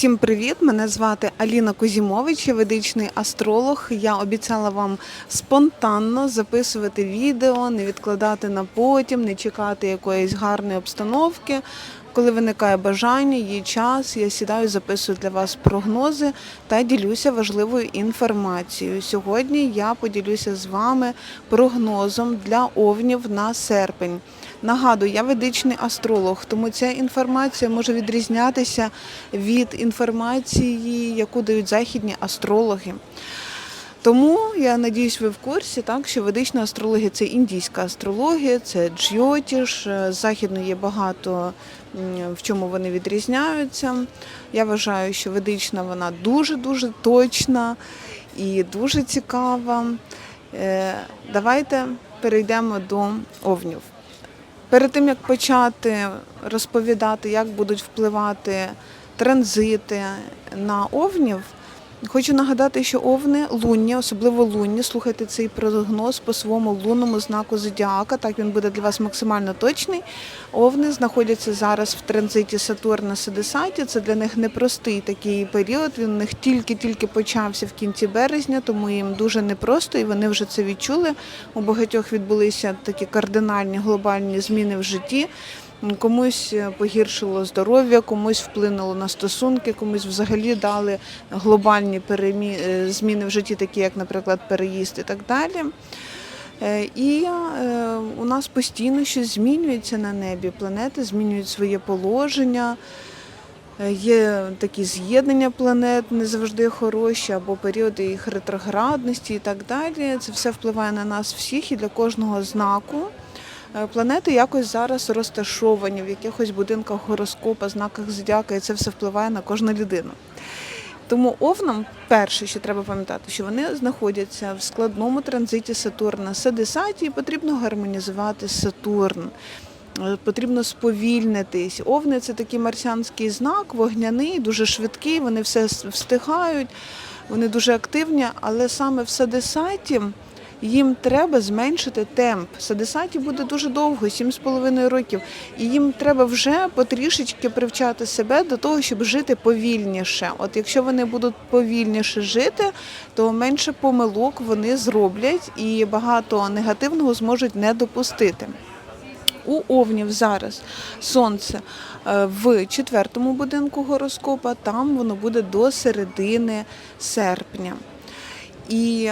Всім привіт! Мене звати Аліна Кузімович, я ведичний астролог. Я обіцяла вам спонтанно записувати відео, не відкладати на потім, не чекати якоїсь гарної обстановки. Коли виникає бажання, є час, я сідаю, записую для вас прогнози та ділюся важливою інформацією. Сьогодні я поділюся з вами прогнозом для овнів на серпень. Нагадую, я ведичний астролог, тому ця інформація може відрізнятися від інформації, яку дають західні астрологи. Тому я надіюсь, ви в курсі, так що ведична астрологія це індійська астрологія, це джйотіш. Е, З західної є багато в чому вони відрізняються. Я вважаю, що ведична вона дуже дуже точна і дуже цікава. Е, Давайте перейдемо до овнів. Перед тим як почати розповідати, як будуть впливати транзити на овнів, хочу нагадати, що овни лунні, особливо лунні, слухайте цей прогноз по своєму лунному знаку зодіака. Так він буде для вас максимально точний. Овни знаходяться зараз в транзиті Сатурна Седесаті. Це для них непростий такий період. Він у них тільки-тільки почався в кінці березня, тому їм дуже непросто, і вони вже це відчули. У багатьох відбулися такі кардинальні глобальні зміни в житті. Комусь погіршило здоров'я, комусь вплинуло на стосунки, комусь взагалі дали глобальні перемі... е, зміни в житті, такі як, наприклад, переїзд і так далі. Е, І е, у нас постійно щось змінюється на небі. Планети змінюють своє положення. Е, Є такі з'єднання планет не завжди хороші, або періоди їх ретроградності і так далі. Це все впливає на нас всіх і для кожного знаку. Е, Планети якось зараз розташовані в якихось будинках гороскопа, знаках зодіака, і це все впливає на кожну людину. Тому овнам перше, що треба пам'ятати, що вони знаходяться в складному транзиті Сатурна Седесаті, і потрібно гармонізувати Сатурн. Е, Потрібно сповільнитись. Овни це такий марсіанський знак, вогняний, дуже швидкий, вони все встигають, вони дуже активні, але саме в Садесаті їм треба зменшити темп. Садесаті буде дуже довго, 7,5 років. І їм треба вже потрішечки привчати себе до того, щоб жити повільніше. От якщо вони будуть повільніше жити, то менше помилок вони зроблять і багато негативного зможуть не допустити. У овнів зараз сонце е, в четвертому будинку гороскопа, там воно буде до середини серпня. І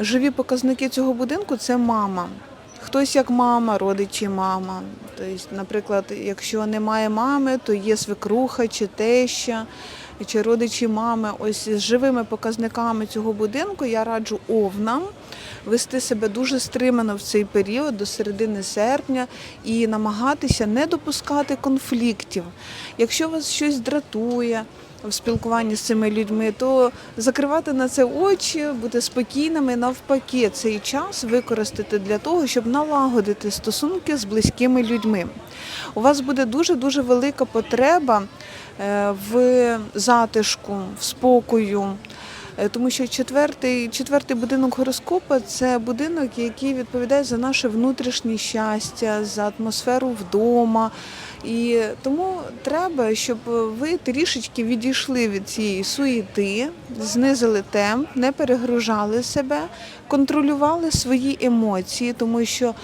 живі показники цього будинку це мама. Хтось як мама, родичі мама. Тобто, наприклад, якщо немає мами, то є свекруха чи теща, чи родичі мами. Ось з живими показниками цього будинку я раджу овнам вести себе дуже стримано в цей період до середини серпня і намагатися не допускати конфліктів. Якщо вас щось дратує, в спілкуванні з цими людьми, то закривати на це очі, бути спокійними, навпаки, цей час використати для того, щоб налагодити стосунки з близькими людьми. У вас буде дуже дуже велика потреба е, в затишку, в спокою. Е, Тому що четвертий, четвертий будинок гороскопа це будинок, який відповідає за наше внутрішнє щастя, за атмосферу вдома. І тому треба, щоб ви трішечки відійшли від цієї суєти, знизили темп, не перегружали себе, контролювали свої емоції, тому що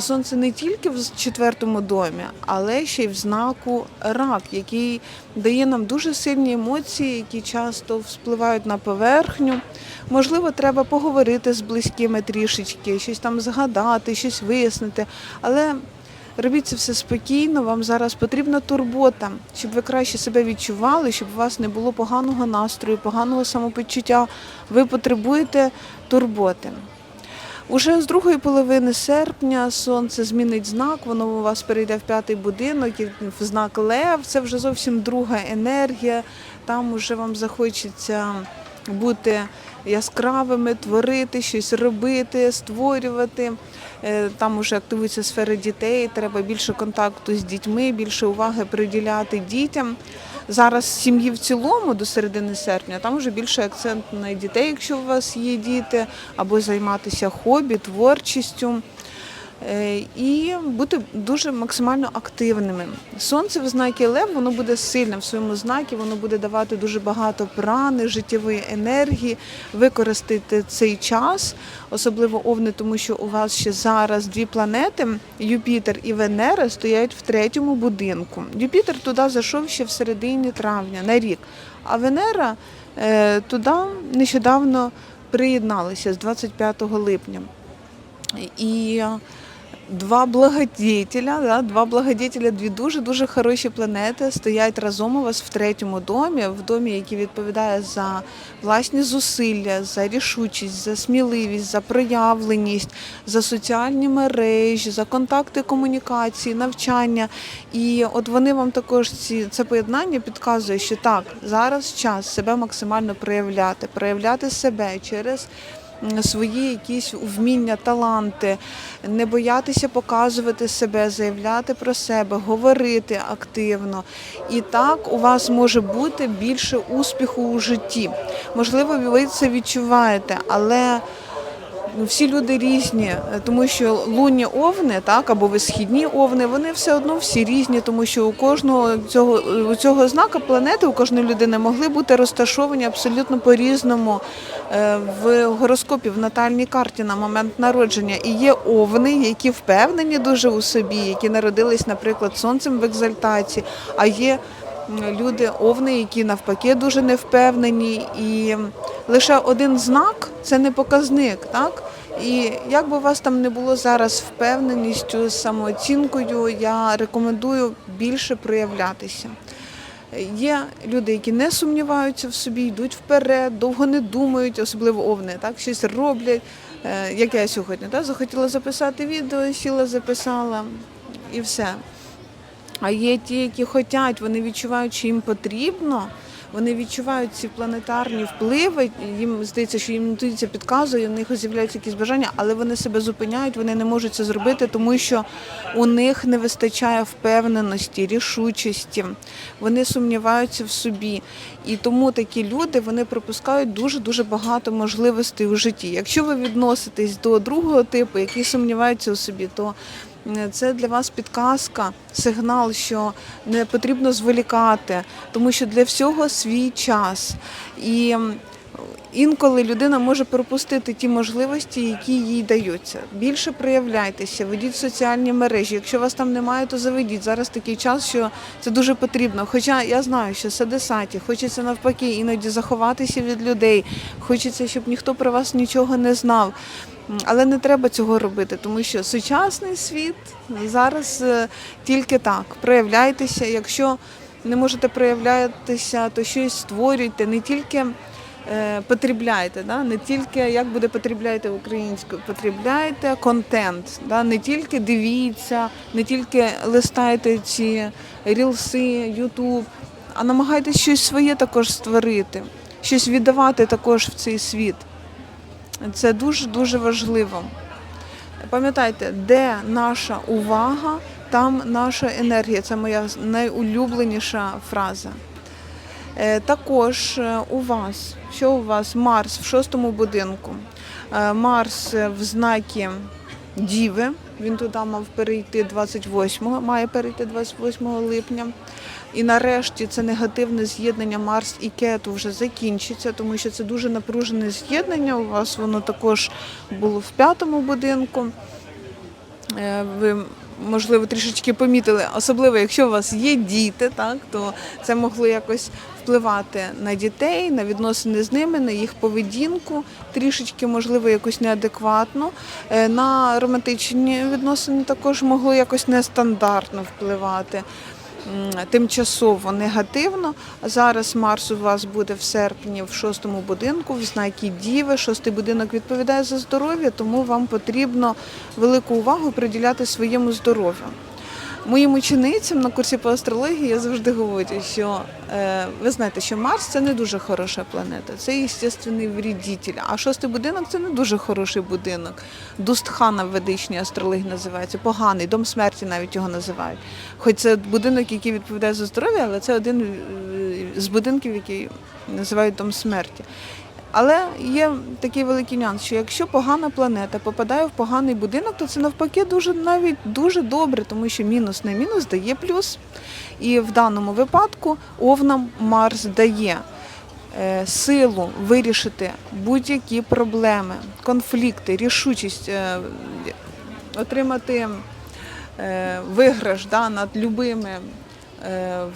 сонце не тільки в четвертому домі, але ще й в знаку рак, який дає нам дуже сильні емоції, які часто вспливають на поверхню. Можливо, треба поговорити з близькими трішечки, щось там згадати, щось вияснити. Але робіть це все спокійно. Вам зараз потрібна турбота, щоб ви краще себе відчували, щоб у вас не було поганого настрою, поганого самопочуття. Ви потребуєте турботи. Уже з другої половини серпня сонце змінить знак, воно у вас перейде в п'ятий будинок, і в знак Лев. Це вже зовсім друга енергія. Там уже вам захочеться бути яскравими, творити, щось робити, створювати. Е, Там вже активується сфера дітей, треба більше контакту з дітьми, більше уваги приділяти дітям. Зараз сім'ї в цілому до середини серпня, там вже більше акцент на дітей, якщо у вас є діти, або займатися хобі, творчістю. Е, І бути дуже максимально активними. Сонце в знакі Лев воно буде сильним в своєму знакі, воно буде давати дуже багато прани, життєвої енергії, використати цей час, особливо овни, тому що у вас ще зараз дві планети, Юпітер і Венера, стоять в третьому будинку. Юпітер туди зайшов ще в середині травня на рік, а Венера е, туди нещодавно приєдналися з 25 липня. І два благодетеля, да, два благодетеля, дві дуже дуже хороші планети стоять разом у вас в третьому домі, в домі, який відповідає за власні зусилля, за рішучість, за сміливість, за проявленість, за соціальні мережі, за контакти, комунікації, навчання. І от вони вам також ці це поєднання підказує, що так зараз час себе максимально проявляти, проявляти себе через свої якісь вміння, таланти, не боятися показувати себе, заявляти про себе, говорити активно. І так у вас може бути більше успіху у житті. Можливо, ви це відчуваєте, але ну, всі люди різні, е, тому що лунні овни, так або висхідні овни, вони все одно всі різні, тому що у кожного цього у цього знака планети, у кожної людини могли бути розташовані абсолютно по-різному е, в гороскопі, в натальній карті на момент народження. І є овни, які впевнені дуже у собі, які народились, наприклад, сонцем в екзальтації, а є люди овни, які навпаки дуже невпевнені, і лише один знак це не показник, так? І як би у вас там не було зараз впевненістю, самооцінкою, я рекомендую більше проявлятися. Є люди, які не сумніваються в собі, йдуть вперед, довго не думають, особливо овни, так щось роблять. Е, Як я сьогодні, так, захотіла записати відео, сіла, записала і все. А є ті, які хочуть, вони відчувають, що їм потрібно. Вони відчувають ці планетарні впливи. Їм здається, що їм інтуїція підказує, у них з'являються якісь бажання, але вони себе зупиняють, вони не можуть це зробити, тому що у них не вистачає впевненості, рішучості. Вони сумніваються в собі. І тому такі люди вони пропускають дуже дуже багато можливостей у житті. Якщо ви відноситесь до другого типу, який сумнівається у собі, то це для вас підказка, сигнал, що не потрібно зволікати, тому що для всього свій час. І інколи людина може пропустити ті можливості, які їй даються. Більше проявляйтеся, ведіть соціальні мережі. Якщо вас там немає, то заведіть. Зараз такий час, що це дуже потрібно. Хоча я знаю, що садисаті, хочеться навпаки іноді заховатися від людей, хочеться, щоб ніхто про вас нічого не знав. Але не треба цього робити, тому що сучасний світ зараз е, тільки так. Проявляйтеся. Якщо не можете проявлятися, то щось створюйте, не тільки е, потребляйте, да? не тільки як буде потребляйте українською, потребляйте контент, да? не тільки дивіться, не тільки листайте ці рілси, Ютуб, а намагайтесь щось своє також створити, щось віддавати також в цей світ. Це дуже дуже важливо. Пам'ятайте, де наша увага, там наша енергія. Це моя найулюбленіша фраза. Е, Також е, у вас, що у вас Марс в шостому будинку. Е, Марс в знакі Діви. Він туди мав перейти 28, має перейти 28 липня. І нарешті це негативне з'єднання Марс і Кету вже закінчиться, тому що це дуже напружене з'єднання. У вас воно також було в п'ятому будинку. Е, Ви можливо трішечки помітили, особливо якщо у вас є діти, так то це могло якось впливати на дітей, на відносини з ними, на їх поведінку, трішечки, можливо, якось неадекватно. Е, На романтичні відносини також могло якось нестандартно впливати. Тимчасово негативно. Зараз Марс у вас буде в серпні в шостому будинку, в знакі Діви. Шостий будинок відповідає за здоров'я, тому вам потрібно велику увагу приділяти своєму здоров'ю. Моїм ученицям на курсі по астрології я завжди говорю, що е, ви знаєте, що Марс це не дуже хороша планета, це естественний вредитель. А шостий будинок це не дуже хороший будинок. Дустхана в ведичній астрології називається, поганий, дом смерті навіть його називають. Хоч це будинок, який відповідає за здоров'я, але це один е, з будинків, який називають дом смерті. Але є такий великий нюанс, що якщо погана планета попадає в поганий будинок, то це навпаки дуже навіть дуже добре, тому що мінус на мінус дає плюс. І в даному випадку овнам Марс дає е, силу вирішити будь-які проблеми, конфлікти, рішучість, е, отримати е, виграш да, над любими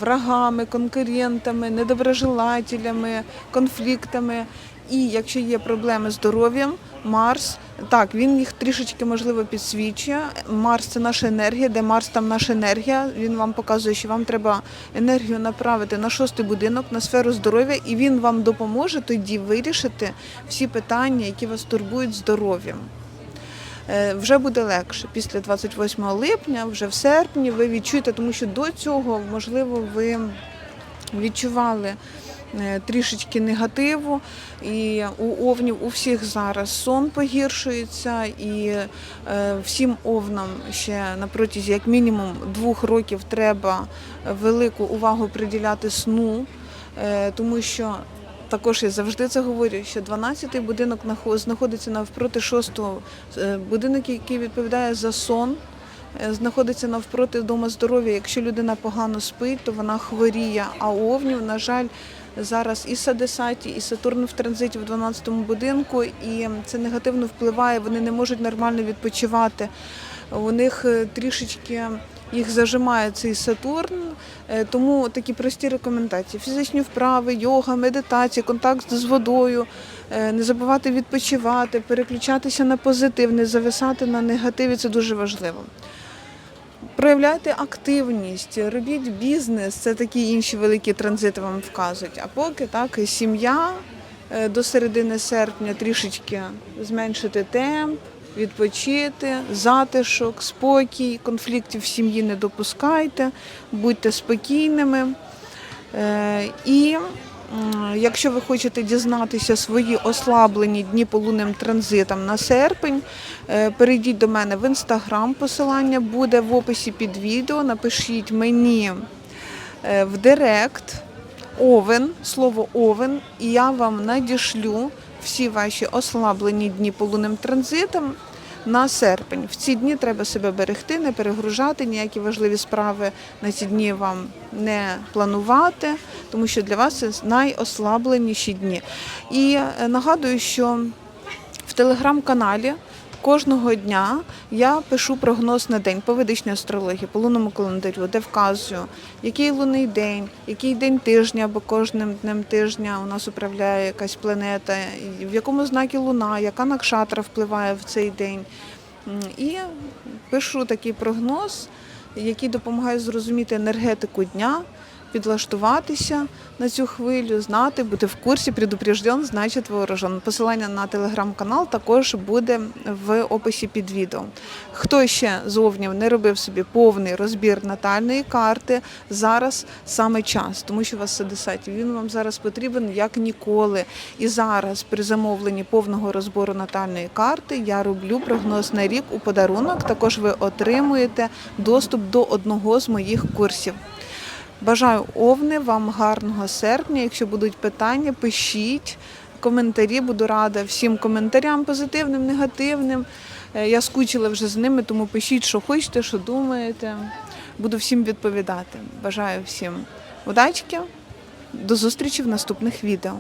врагами, конкурентами, недоброжелателями, конфліктами. І якщо є проблеми з здоров'ям, Марс, так, він їх трішечки можливо підсвічує. Марс це наша енергія, де Марс там наша енергія. Він вам показує, що вам треба енергію направити на шостий будинок, на сферу здоров'я, і він вам допоможе тоді вирішити всі питання, які вас турбують здоров'ям. Е, Вже буде легше після 28 липня, вже в серпні ви відчуєте, тому що до цього, можливо, ви відчували трішечки негативу, і у овнів у всіх зараз сон погіршується, і е, всім овнам ще на протязі як мінімум двох років треба велику увагу приділяти сну, е, тому що також я завжди це говорю, що 12-й будинок нахо- знаходиться навпроти 6-го. Е, Будинок, який відповідає за сон, е, знаходиться навпроти Дома здоров'я. Якщо людина погано спить, то вона хворіє. А у Овнів, на жаль, зараз і Садесаті, і Сатурн в транзиті в 12-му будинку, і це негативно впливає. Вони не можуть нормально відпочивати. У них е, трішечки їх зажимає цей Сатурн, Е, тому такі прості рекомендації: фізичні вправи, йога, медитація, контакт з водою, е, не забувати відпочивати, переключатися на позитив, не зависати на негативі це дуже важливо. Проявляйте активність, робіть бізнес, це такі інші великі транзити вам вказують. А поки так, сім'я е, до середини серпня трішечки зменшити темп, відпочити, затишок, спокій, конфліктів в сім'ї не допускайте, будьте спокійними. Е, І якщо ви хочете дізнатися свої ослаблені дні по лунним транзитам на серпень, е, перейдіть до мене в інстаграм. Посилання буде в описі під відео. Напишіть мені е, в директ овен, слово овен, і я вам надішлю всі ваші ослаблені дні по лунним транзитам на серпень. В ці дні треба себе берегти, не перегружати, ніякі важливі справи на ці дні вам не планувати, тому що для вас це найослабленіші дні. І е, нагадую, що в телеграм-каналі кожного дня я пишу прогноз на день по ведичній астрології, по лунному календарю, де вказую, який лунний день, який день тижня, бо кожним днем тижня у нас управляє якась планета, в якому знакі луна, яка накшатра впливає в цей день. І пишу такий прогноз, який допомагає зрозуміти енергетику дня, підлаштуватися на цю хвилю, знати, бути в курсі, предупрежден, значить вооружен. Посилання на телеграм-канал також буде в описі під відео. Хто ще зовнів не робив собі повний розбір натальної карти, зараз саме час, тому що у вас садисаті. Він вам зараз потрібен як ніколи. І зараз при замовленні повного розбору натальної карти я роблю прогноз на рік у подарунок. Також ви отримуєте доступ до одного з моїх курсів. Бажаю овни вам гарного серпня. Якщо будуть питання, пишіть коментарі. Буду рада всім коментарям, позитивним, негативним. Е, Я скучила вже з ними, тому пишіть, що хочете, що думаєте. Буду всім відповідати. Бажаю всім удачки. До зустрічі в наступних відео.